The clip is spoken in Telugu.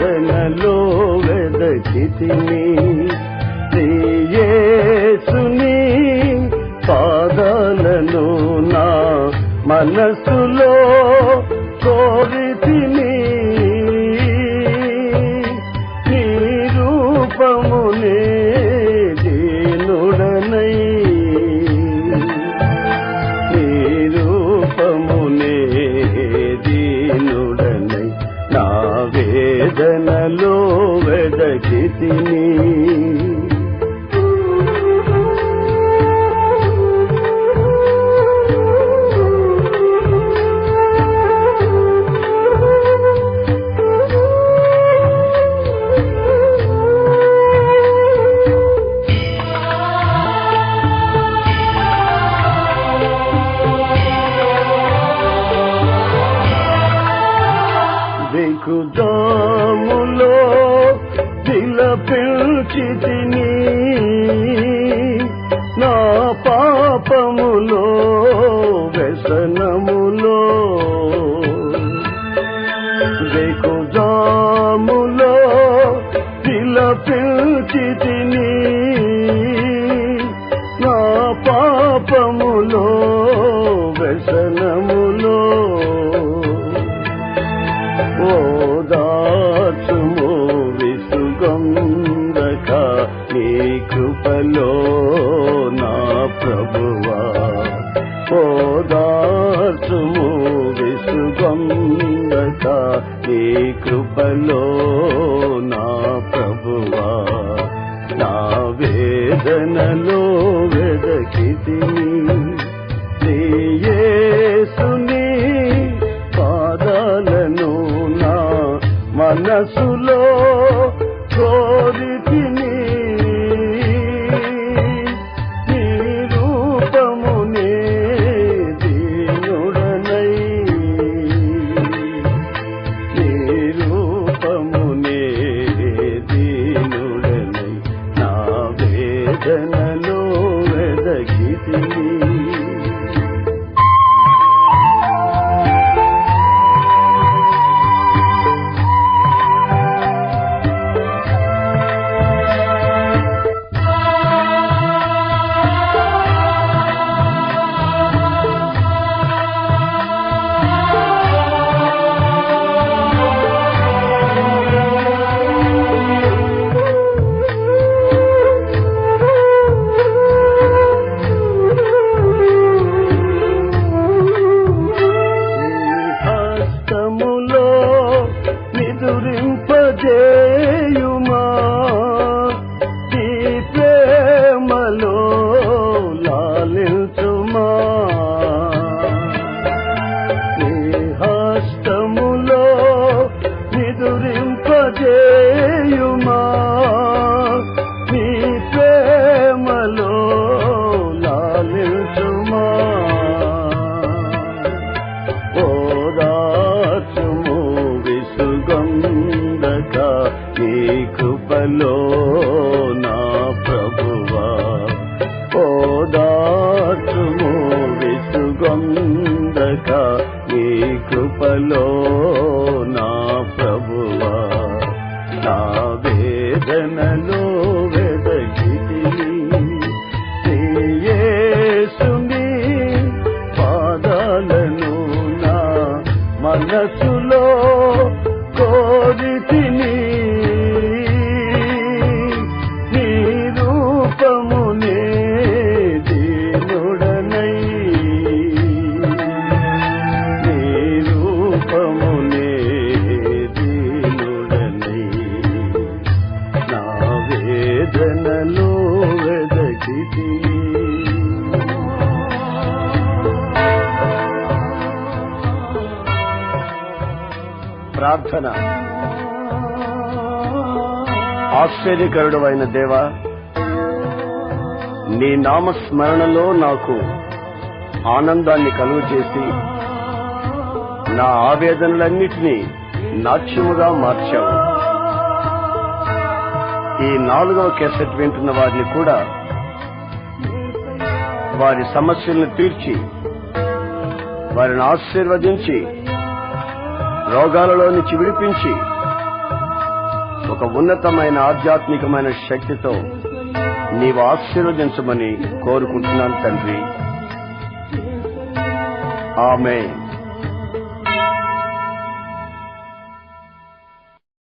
శోధనలో వెదకితిని యేసుని పాదాలను నా మనసులో కోరితిని వెదకితిని పిలిచితిని నా పాపములో వ్యసనములో. దిగుదాములో పిలిచితిని నా పాపములో ప్రభువా ఓదాచుము విసుగందక నీ కృపలో నా ప్రభువా. నా వేదనలో వెదకితి యేసుని పాదాలను నా మనసులో కోరితిని. వెదకితిని కృపలో నా ప్రభువా. ఓదాచుము విసుగందక నీ కృపలో నా ప్రభువా. నా వేదనలో వెదగితిని యేసుని పాదాలను నా మనసు ప్రార్థన. ఆశ్చర్యకరుడు అయిన దేవా నీ నామస్మరణలో నాకు ఆనందాన్ని కలుగు చేసి నా ఆవేదనలన్నిటినీ నాట్యముగా మార్చావు. ఈ నాలుగవ కేసెట్ వింటున్న వారిని కూడా వారి సమస్యలను తీర్చి వారిని ఆశీర్వదించి రోగాలలో నుంచి విడిపించి ఒక ఉన్నతమైన ఆధ్యాత్మికమైన శక్తితో నీవు ఆశీర్వదించమని కోరుకుంటున్నాను తండ్రి. ఆమె